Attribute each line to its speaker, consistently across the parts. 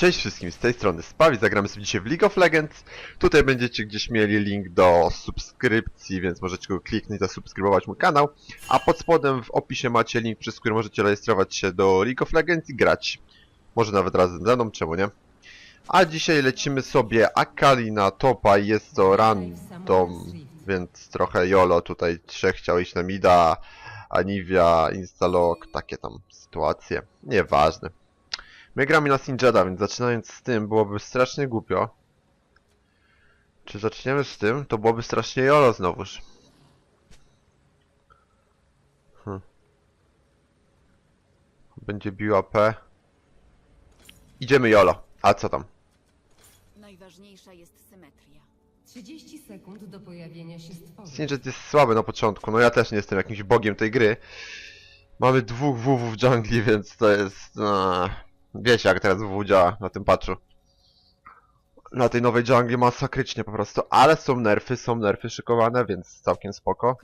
Speaker 1: Cześć wszystkim, z tej strony Spawi, zagramy sobie dzisiaj w League of Legends. Tutaj będziecie gdzieś mieli link do subskrypcji, więc możecie go kliknąć, zasubskrybować mój kanał. A pod spodem w opisie macie link, przez który możecie rejestrować się do League of Legends i grać. Może nawet razem ze mną, czemu nie? A dzisiaj lecimy sobie Akali na topa, jest to random, więc trochę YOLO tutaj trzech chciał iść na mida, Anivia, Instalog, takie tam sytuacje. Nieważne. My gramy na Sinjada, więc zaczynając z tym byłoby strasznie głupio. Czy zaczniemy z tym? To byłoby strasznie jolo znowuż. Hm. Będzie bił AP. Idziemy jolo. A co tam?
Speaker 2: Najważniejsza jest symetria.
Speaker 3: 30 sekund do pojawienia się stworzeń.
Speaker 1: Sinjad jest słaby na początku, no ja też nie jestem jakimś bogiem tej gry. Mamy dwóch WW w dżungli, więc to jest... No, wiecie jak teraz WW działa na tym patchu. Na tej nowej dżungli masakrycznie po prostu, ale są nerfy, są nerfy szykowane, więc całkiem spoko.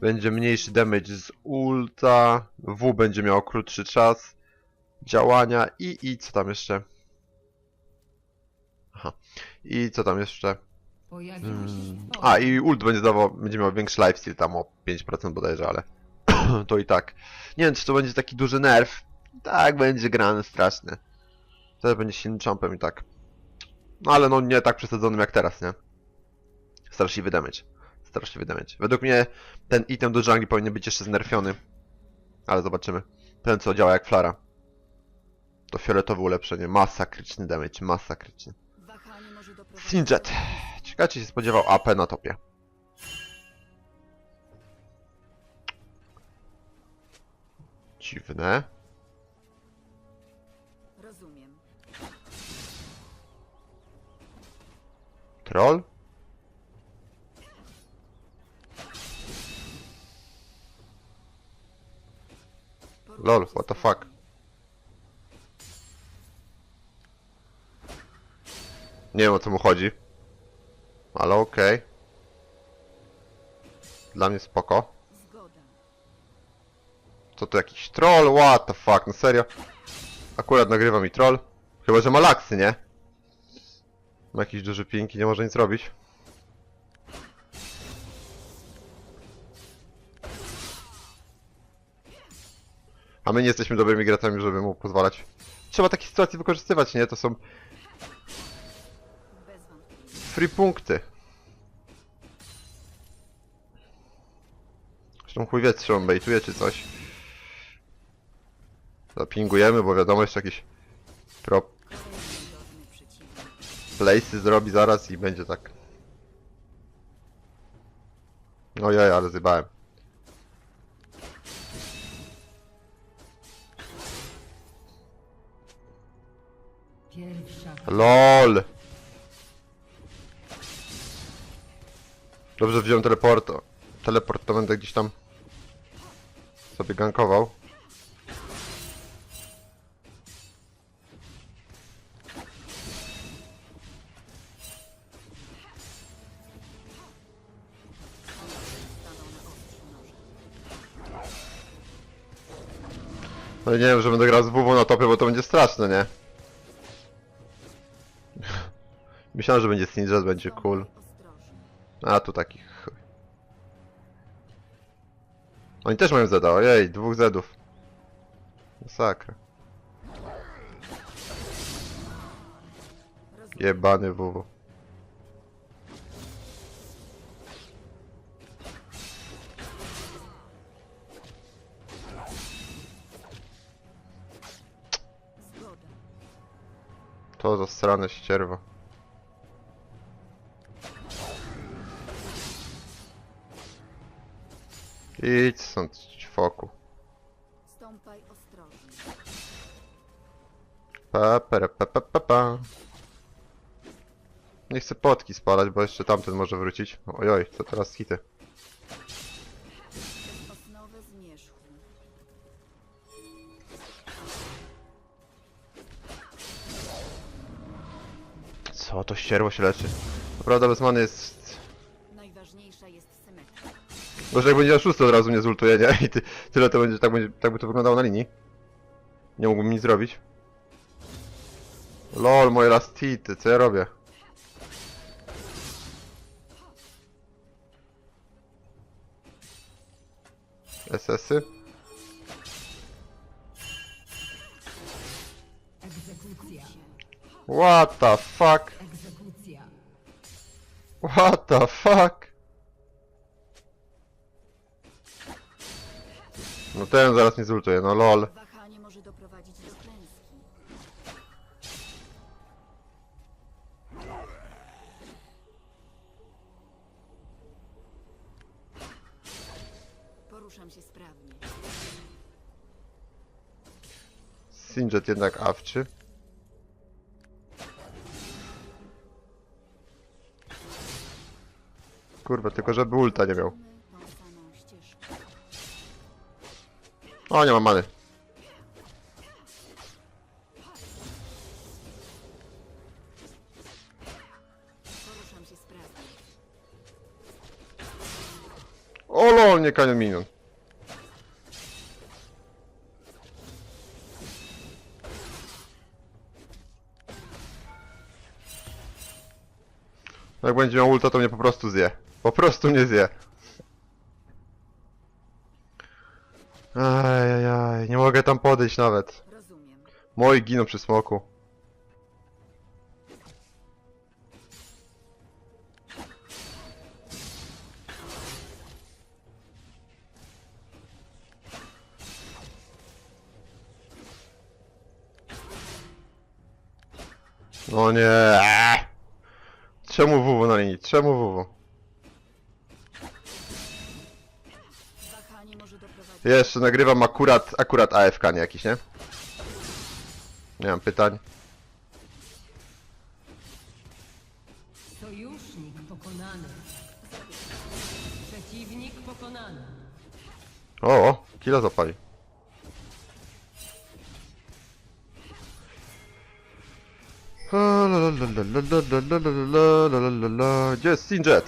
Speaker 1: Będzie mniejszy damage z ulta, W będzie miał krótszy czas działania i, i co tam jeszcze? Aha. I co tam jeszcze? Mm.
Speaker 3: stworzeń.
Speaker 1: A i ult będzie dawał, będzie miał większy lifesteal tam o 5% bodajże, ale to i tak. Nie wiem czy to będzie taki duży nerf. Tak będzie grany straszny. Wtedy będzie silnym jumpem i tak. No ale no nie tak przesadzonym jak teraz, nie? Straszliwy damage. Straszliwy damage. Według mnie ten item do jungli powinien być jeszcze znerfiony. Ale zobaczymy. Ten co działa jak flara. To fioletowe ulepszenie. Masakryczny damage, masakryczny. Sinjet. Ciekawe się spodziewał AP na topie. Dziwne. Troll? Lol, what the fuck? Nie wiem o co mu chodzi. Ale okej. Dla mnie spoko. Co to jakiś troll? What the fuck, no serio? Akurat nagrywa mi troll. Chyba, że ma laksy, nie? Ma jakiś duży ping i nie może nic robić. A my nie jesteśmy dobrymi graczami, żeby mu pozwalać. Trzeba takie sytuacje wykorzystywać, nie? To są free punkty. Zresztą chuj wie, czy on baituje, czy coś. Zapingujemy, bo wiadomo, jeszcze jakieś pro
Speaker 2: Kolejny cudowny przeciwnik.
Speaker 1: Place'y zrobi zaraz i będzie tak. Ojej, ale zybałem.
Speaker 3: Pierwsza.
Speaker 1: LOL! Dobrze wziąłem teleport. Teleport to będę gdzieś tam sobie gankował. No nie wiem, że będę grał z WW na topie, bo to będzie straszne, nie? Myślałem, że będzie Sinjaz, będzie cool. A tu takich. chuj. Oni też mają Zeda, ojej, dwóch Zedów. Masakra. Jebany WW. To zasrane ścierwo. Idź stąd, ćwoku.
Speaker 2: Stąpaj ostrożnie.
Speaker 1: Pa, pa, pa, pa, pa, pa. Nie chcę potki spalać, bo jeszcze tamten może wrócić. Ojoj, co teraz hity? Ścierwo się leczy. Naprawdę bez many jest...
Speaker 2: Najważniejsza jest symetria.
Speaker 1: Jak będzie szósty od razu mnie zultuje, nie? I ty, tyle to będzie tak, będzie, tak by to wyglądało na linii. Nie mógłbym nic zrobić. Lol, moje last hity, co ja robię? SS-y? What the fuck? What the fuck? No ten zaraz nie zultuje, no lol.
Speaker 2: Wahanie może doprowadzić do klęski. Poruszam się sprawnie.
Speaker 1: Sinjet jednak awczy. Kurwa, tylko żeby ulta nie miał. O, nie ma many. O lol, nie kanion minion. Jak będzie miał ulta, to mnie po prostu zje. Po prostu nie zje. Ajajaj, nie mogę tam podejść nawet.
Speaker 2: Rozumiem.
Speaker 1: Moi giną przy smoku. No nie. Czemu WW na linii? Czemu WW?
Speaker 2: Ja
Speaker 1: jeszcze nagrywam akurat, akurat AFK nie jakiś, nie? Nie mam pytań.
Speaker 3: Sojusznik pokonany. Przeciwnik pokonany.
Speaker 1: O, o kilo zapali. Gdzie jest Sinjet?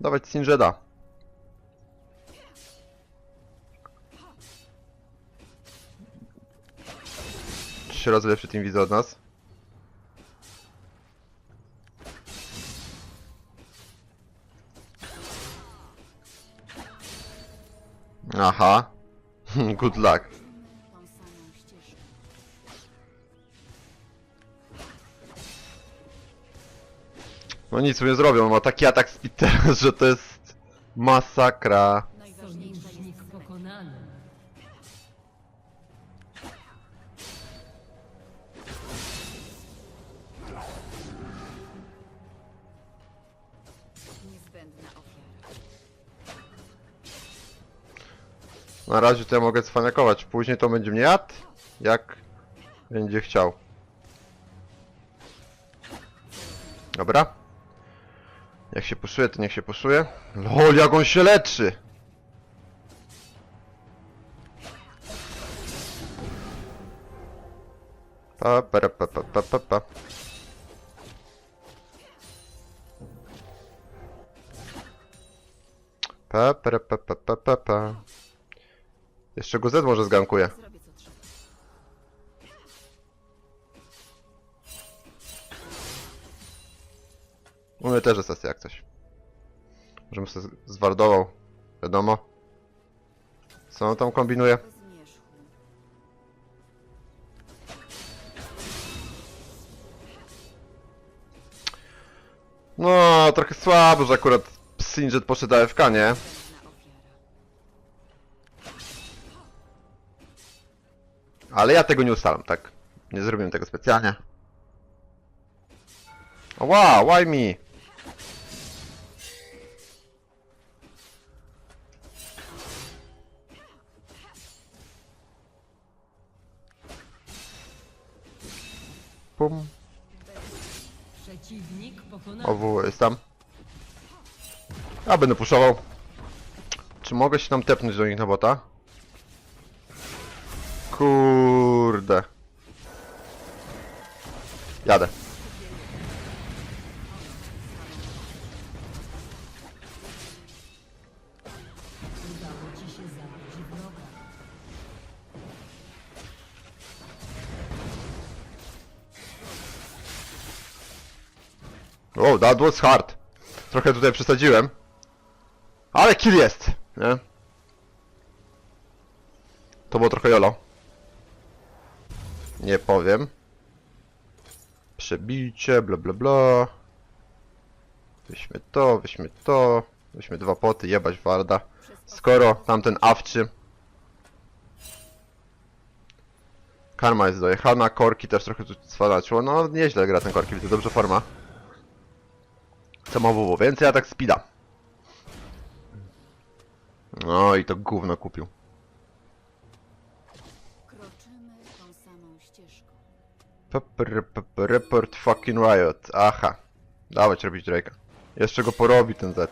Speaker 1: Dawać Sinjeda. Trzy razy lepszy team widzę od nas. Aha. Good luck. No nic mu nie zrobią, ma taki atak speed teraz, że to jest masakra. Na razie to ja mogę cwaniakować, później to będzie mnie jadł, jak będzie chciał. Dobra. Jak się puszuje, to niech się puszuje. LOL, jak on się leczy! Pa, pa, pa, pa, pa, pa, pa. Pa, pa, pa, pa, pa, pa, pa. Jeszcze go Z może zgankuje. U mnie też jest sesja jak coś. Żebym sobie zwardował. Wiadomo. Co on tam kombinuje? No, trochę słabo, że akurat Sinjet poszedł AFK, nie? Ale ja tego nie ustalam, tak? Nie zrobiłem tego specjalnie. Wow, why me? Pum.
Speaker 3: Przeciwnik pokonany.
Speaker 1: OW jest tam. A będę puszował. Czy mogę się tam tepnąć do nich na bota? Kurde. Jadę. Wow, that was hard. Trochę tutaj przesadziłem. Ale kill jest, nie? To było trochę jolo. Nie powiem. Przebicie, bla bla bla. Weźmy to, weźmy to. Weźmy dwa poty, jebać Warda. Skoro tamten awczy. Karma jest dojechana, korki też trochę tu cwalaczyło. No nieźle gra ten korki, widzę dobrze forma. Co ma WW, więcej atak speeda. No i to gówno kupił. Report fucking riot. Aha. Dawać robić Drake'a. Jeszcze go porobi ten Z.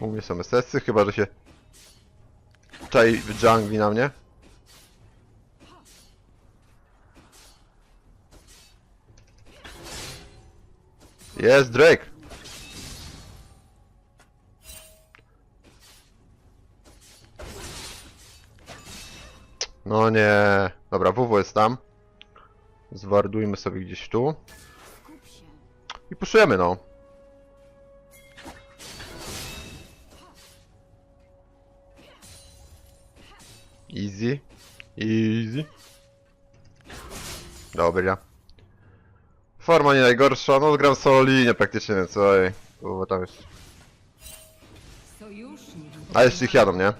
Speaker 1: U mnie są SS-y, chyba że się czai w jungli na mnie. Jest Drake! No nie. Dobra, WW jest tam. Zwardujmy sobie gdzieś tu. I puszujemy no. Easy. Easy. Dobra. Forma nie najgorsza, no gram solo linię praktycznie, więc oj. Bo tam jest. A jeszcze ich jadą, nie?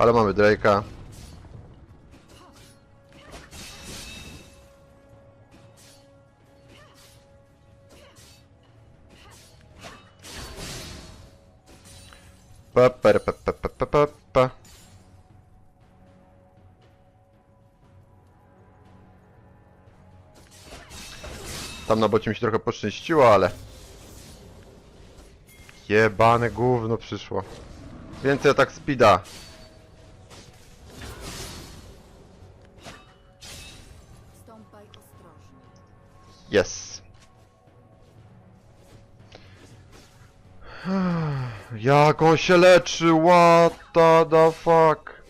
Speaker 1: Ale mamy Drake'a. Pa, pa, pa, pa, pa, pa, pa. Tam na bocie mi się trochę poszczęściło, ale... Jebane gówno przyszło. Więcej atak speeda. Yes. Jak on się leczy? What the, fuck?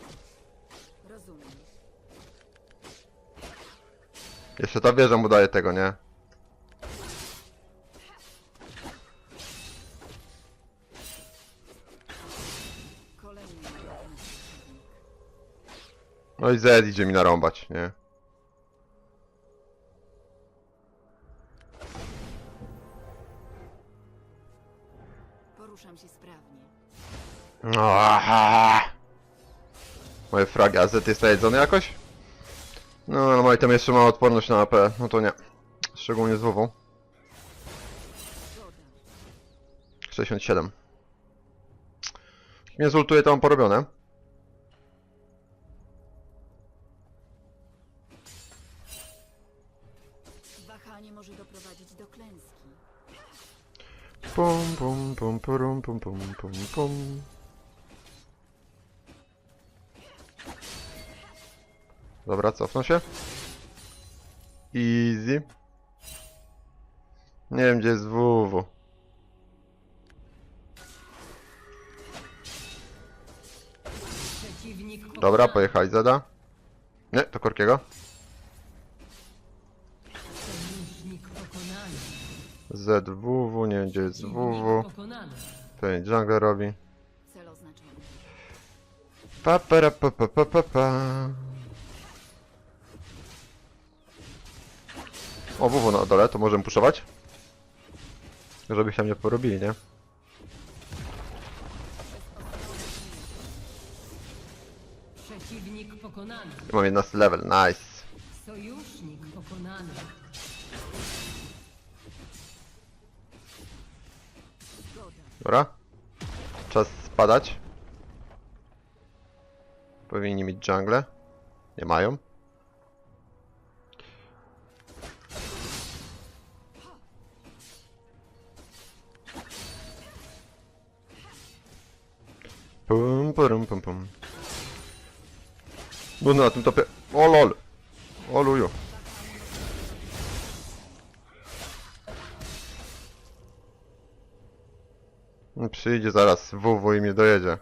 Speaker 2: Rozumiem.
Speaker 1: Jeszcze ta wieża mu daje tego, nie?
Speaker 2: Kolejny.
Speaker 1: No i Zed idzie mi narąbać, nie? No, aha. Moje fragi, a Zed jest najedzony jakoś? No, no, i tam jeszcze ma odporność na AP, no to nie. Szczególnie z.
Speaker 2: Zgoda.
Speaker 1: 67. Jak mnie zultuje, to mam porobione.
Speaker 2: Wahanie może doprowadzić do klęski.
Speaker 1: Pum, pum, pum, purum, pum, pum, pum, pum. Dobra, cofnę się. Easy. Nie wiem, gdzie jest WW.
Speaker 3: Przeciwnik
Speaker 1: Dobra, pojechali Zeda. Nie, to Korkiego. ZWW, nie wiem, gdzie jest WW. Tutaj jungler robi. Pa, pa, pa, pa, pa, pa. O, WW na dole, to możemy puszować? Żeby się mnie porobili, nie?
Speaker 3: Przeciwnik pokonany.
Speaker 1: Mam 11 level, nice.
Speaker 3: Sojusznik pokonany.
Speaker 1: Dobra. Czas spadać. Powinni mieć jungle. Nie mają. Pum, pum, pum, pum. No na tym topie. O lol. O luju. Przyjdzie zaraz WW i mnie dojedzie.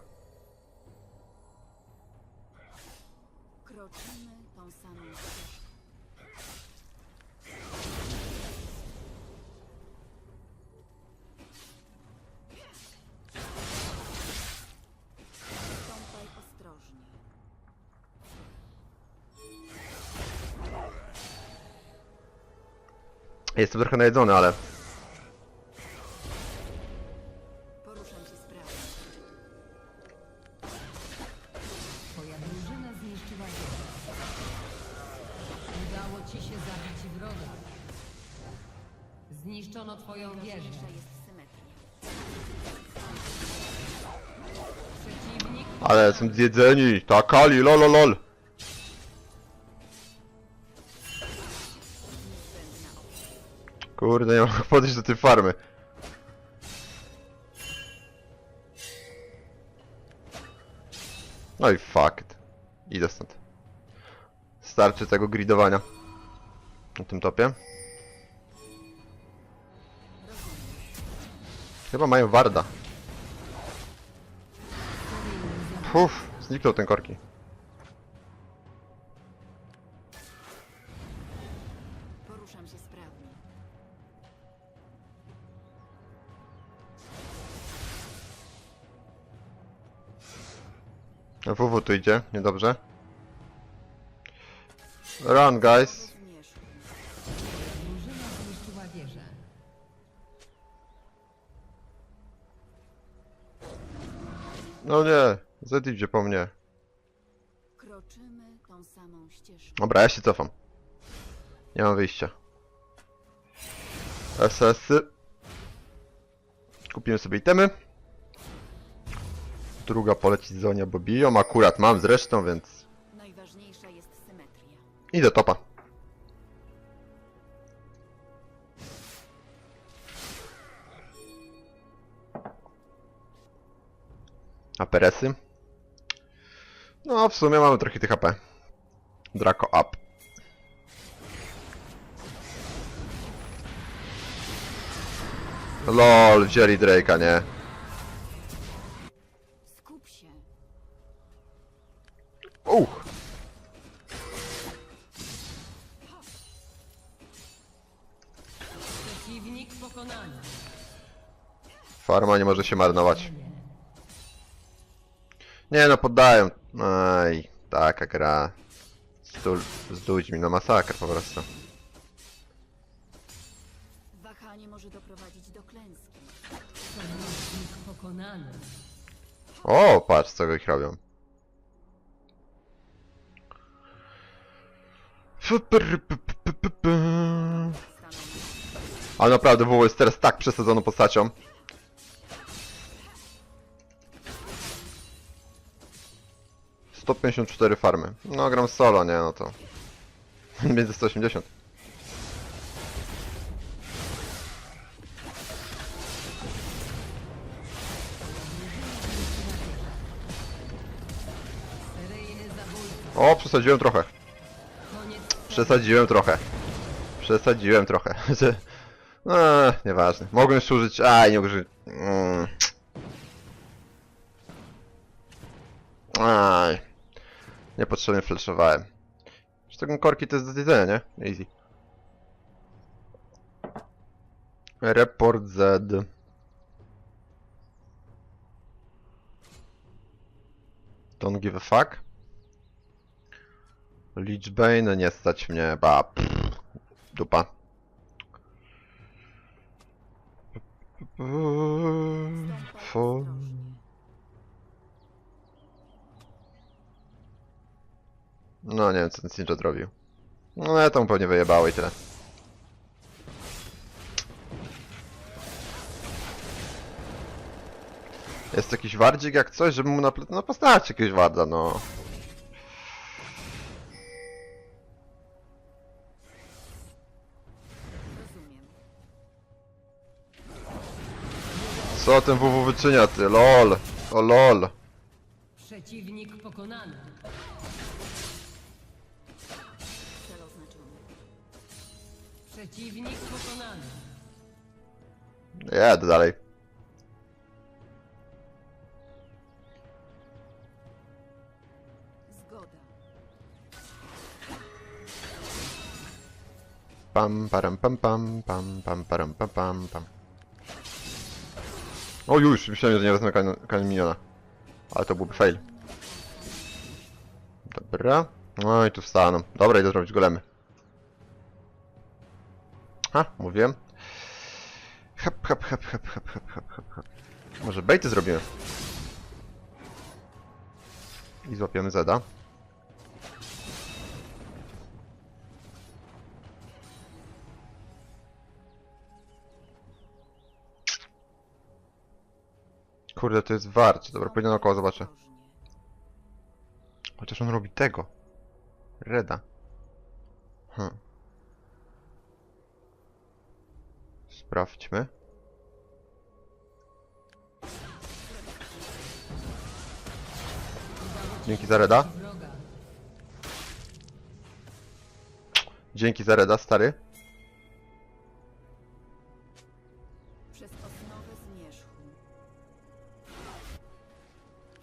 Speaker 1: Jestem trochę najedzony, ale...
Speaker 2: Poruszam się sprawnie.
Speaker 3: Twoja drużyna zniszczyła wieżę. Udało ci się zabić wroga. Zniszczono twoją wieżę.
Speaker 2: Najważniejsza jest symetria.
Speaker 3: Przeciwnik
Speaker 1: Ale są zjedzeni! Takali, lololol! Kurde, nie mogę podejść do tej farmy. No i fuck it. Idę stąd. Starczy tego gridowania. Na tym topie. Chyba mają Warda. Uff, zniknął ten korki. WW tu idzie, niedobrze. Run, guys.
Speaker 2: Zmierzch.
Speaker 3: drużyna zniszczyła wieżę.
Speaker 1: No nie, Zed idzie po mnie.
Speaker 2: Kroczymy tą samą ścieżką.
Speaker 1: Dobra, ja się cofam. Nie mam wyjścia. SS-y. Kupimy sobie itemy. Druga poleci Zonia, bo biją. Akurat mam zresztą, więc
Speaker 2: Najważniejsza jest symetria.
Speaker 1: idę topa. A peresy? No, w sumie mamy trochę tych HP. Draco up. LOL, wzięli Drake'a, nie? Farma nie może się marnować. Nie no, poddają. Aj, taka gra. Z, tu, z ludźmi, no masakra po prostu.
Speaker 2: Wahanie może doprowadzić do klęski.
Speaker 3: Sojusznik pokonany.
Speaker 1: O, patrz co ich robią. Ale naprawdę WoW jest teraz tak przesadzoną postacią. Sto pięćdziesiąt cztery farmy. No gram solo, nie no to. Między 180.
Speaker 3: Seryjny zabójca.
Speaker 1: O, przesadziłem trochę. Przesadziłem trochę. Przesadziłem trochę. Eee, nieważne. Mogłem jeszcze użyć... Aj, nie użyć... Mm. Aj. Niepotrzebnie flashowałem. Zresztą korki to jest do zjedzenia, nie? Easy. Report Z. Don't give a fuck. Lichbane, nie stać mnie, ba, pff, dupa Fu-
Speaker 2: ostrożnie.
Speaker 1: No nie wiem co ten Sinja zrobił. No ja to mu pewnie wyjebało i tyle. Jest jakiś wardzik jak coś, żeby mu na ple... No postacie jakiegoś warda, no. Co ten WW wyczynia ty? LOL! O LOL!
Speaker 3: Przeciwnik pokonany. Przeciwnik pokonany.
Speaker 1: Jadę dalej.
Speaker 2: Zgoda.
Speaker 1: Pam, param, pam, pam, pam, pam, param, pam, pam, pam. O już, myślałem, że nie wezmę kan kan miniona. Ale to byłby fail. Dobra. No i tu wstaną. Dobra, idę zrobić golemy. Ha, mówiłem. Hep, hep, hep, hep, hep, hep, hep, hep. Może bejty zrobimy. I złapiemy Zeda. Kurde, to jest wart. Dobra, pójdę naokoło, zobaczę. Chociaż on robi tego. Reda. Hm. Sprawdźmy. Dzięki za Reda. Dzięki za Reda, stary.
Speaker 2: Przez osnowę zmierzchu.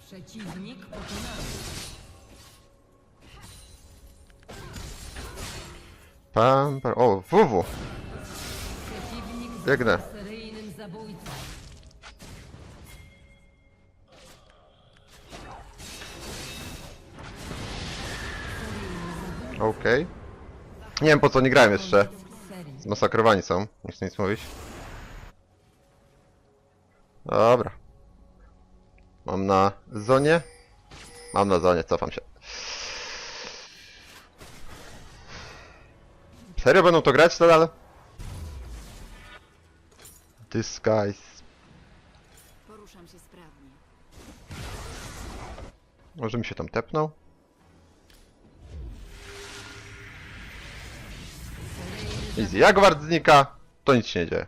Speaker 3: Przeciwnik pokonany.
Speaker 1: Pam, pam. O, WW. Biegnę. Okej. Nie wiem po co nie grałem jeszcze. Zmasakrowani są. Nie chcę nic mówić. Dobra. Mam na zonie. Mam na zonie, cofam się. Serio będą to grać nadal? Disguise.
Speaker 2: Poruszam się sprawnie.
Speaker 1: Może mi się tam tepnął? Easy. Jak wart znika, to nic się nie dzieje.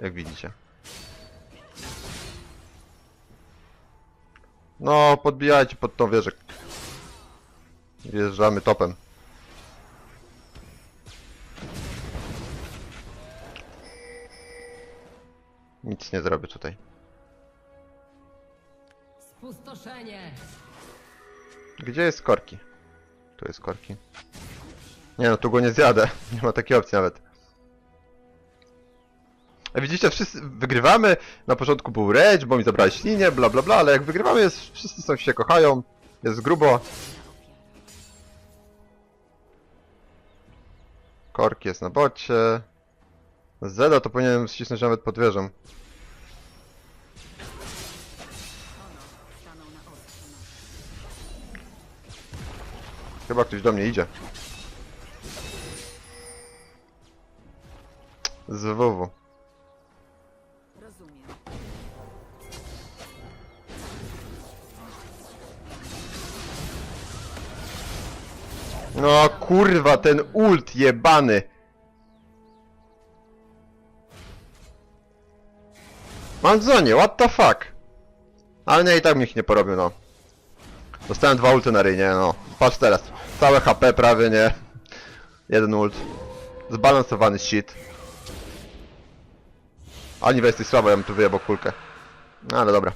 Speaker 1: Jak widzicie. No, podbijajcie pod tą wieżę. Wjeżdżamy topem. Nic nie zrobię tutaj.
Speaker 3: Spustoszenie.
Speaker 1: Gdzie jest korki? Tu jest korki. Nie no, tu go nie zjadę. Nie ma takiej opcji nawet. A widzicie, wszyscy wygrywamy. Na początku był rage, bo mi zabrałeś linię, bla bla bla, ale jak wygrywamy, jest, wszyscy są się kochają. Jest grubo. Korki jest na bocie. Zeda to powinienem ścisnąć nawet pod wieżą. Chyba ktoś do mnie idzie. Z WW.
Speaker 2: Rozumiem.
Speaker 1: No kurwa, ten ult jebany. Mam w zonie, what the fuck? Ale nie, i tak mi ich nie porobił, no. Dostałem dwa ulty na rynie, no. Patrz teraz. Całe HP prawie, nie. Jeden ult. Zbalansowany shit. Ani weź słabo, ja bym tu wyjebał kulkę. No ale dobra.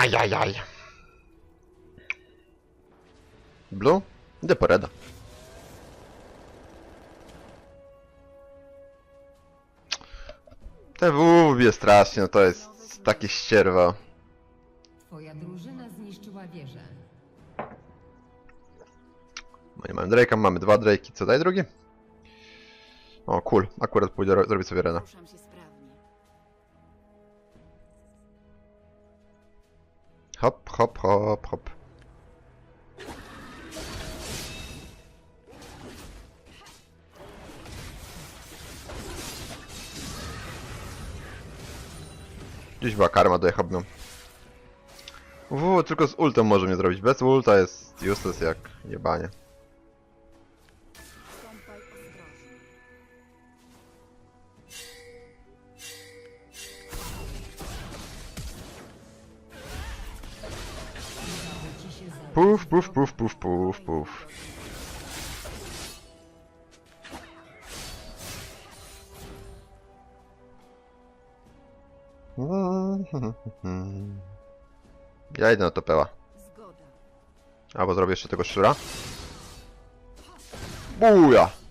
Speaker 1: Ajajaj. Blue? Idę. Te jest strasznie, no to jest takie ścierwo.
Speaker 3: Twoja drużyna zniszczyła wieżę.
Speaker 1: No nie mamy Drake'a, mamy dwa Drake'i, co daj drugi? O, cool, akurat pójdę ro- zrobić sobie rena.
Speaker 2: Poruszam się sprawnie.
Speaker 1: Hop, hop, hop, hop. Gdzieś była karma, dojechałbym. Uuu, tylko z ultem może mnie zrobić. Bez ulta jest useless jak
Speaker 3: zabić
Speaker 1: Puf, puf, puf, puf, puf, puf. Ja idę na topeła. Albo zrobię jeszcze tego szczura. Buja!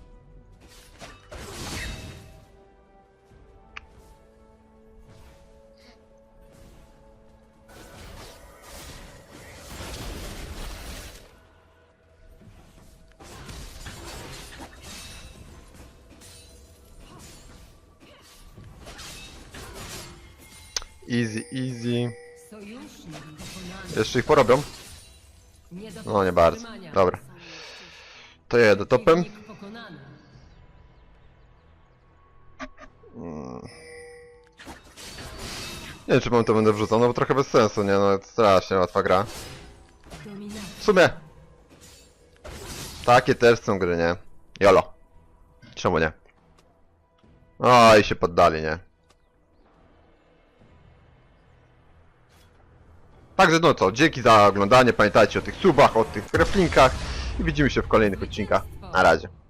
Speaker 1: Easy, easy. Jeszcze ich porobią? No nie bardzo. Dobra. To ja jedę topem. Nie wiem czy mam to będę wrzucał, no bo trochę bez sensu, nie no, strasznie łatwa gra. W sumie. Takie też są gry, nie? Jolo. Czemu nie? O, i się poddali, nie? Także no co, dzięki za oglądanie, pamiętajcie o tych subach, o tych reflinkach i widzimy się w kolejnych odcinkach. Na razie.